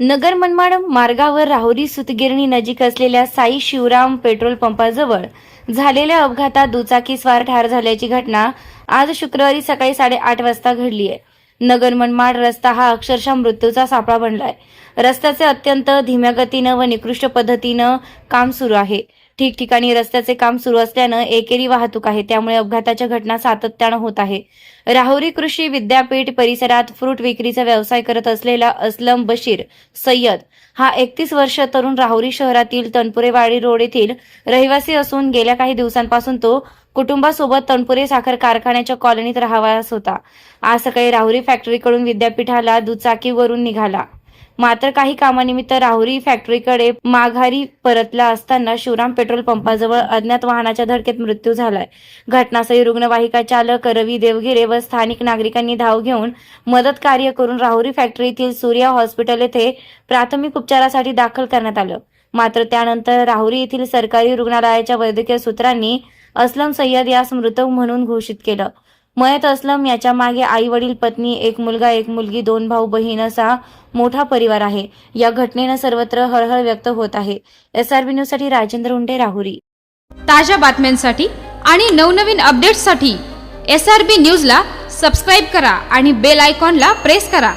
नगर मनमाड मार्गावर राहुरी सुतगिरणी नजीक असलेल्या साई शिवराम पेट्रोल पंपाजवळ झालेल्या अपघातात दुचाकी स्वार ठार झाल्याची घटना आज शुक्रवारी सकाळी साडेआठ वाजता घडली आहे. नगर मनमाड रस्ता हा अक्षरशः मृत्यूचा सापळा बनलाय. रस्त्याचे अत्यंत धीम्या गतीनं व निकृष्ट पद्धतीनं काम सुरू आहे. ठिकठिकाणी रस्त्याचे काम सुरू असल्यानं एकेरी वाहतूक आहे. त्यामुळे अपघाताच्या घटना सातत्यानं होत आहे. राहुरी कृषी विद्यापीठ परिसरात फ्रूट विक्रीचा व्यवसाय करत असलेला असलम बशीर सय्यद हा एकतीस वर्ष तरुण राहुरी शहरातील तनपुरेवाडी रोड येथील रहिवासी असून गेल्या काही दिवसांपासून तो कुटुंबासोबत तनपुरे साखर कारखान्याच्या कॉलनीत राहावास होता. आज सकाळी राहुरी फॅक्टरीकडून विद्यापीठाला दुचाकीवरून निघाला. मात्र काही कामानिमित्त राहुरी फॅक्टरीकडे माघारी परतला असताना शिवराम पेट्रोल पंपाजवळ अज्ञात वाहनाच्या धडकेत मृत्यू झालाय. घटनास्थळी रुग्णवाहिका चालक रवी देवगिरे व स्थानिक नागरिकांनी धाव घेऊन मदत कार्य करून राहुरी फॅक्टरीतील सूर्या हॉस्पिटल येथे प्राथमिक उपचारासाठी दाखल करण्यात आलं. मात्र त्यानंतर राहुरी येथील सरकारी रुग्णालयाच्या वैद्यकीय सूत्रांनी असलम सय्यद यास मृत म्हणून घोषित केलं. मयत असलम याच्या मागे आई वडील पत्नी एक मुलगा एक मुलगी दोन भाऊ बहीण असा मोठा परिवार आहे. या घटनेनं सर्वत्र हळहळ व्यक्त होत आहे. एस आर न्यूजसाठी राजेंद्र उंडे राहुरी. ताज्या बातम्यांसाठी आणि नवनवीन अपडेट्ससाठी एस आर बी न्यूजला सबस्क्राईब करा आणि बेल आयकॉनला प्रेस करा.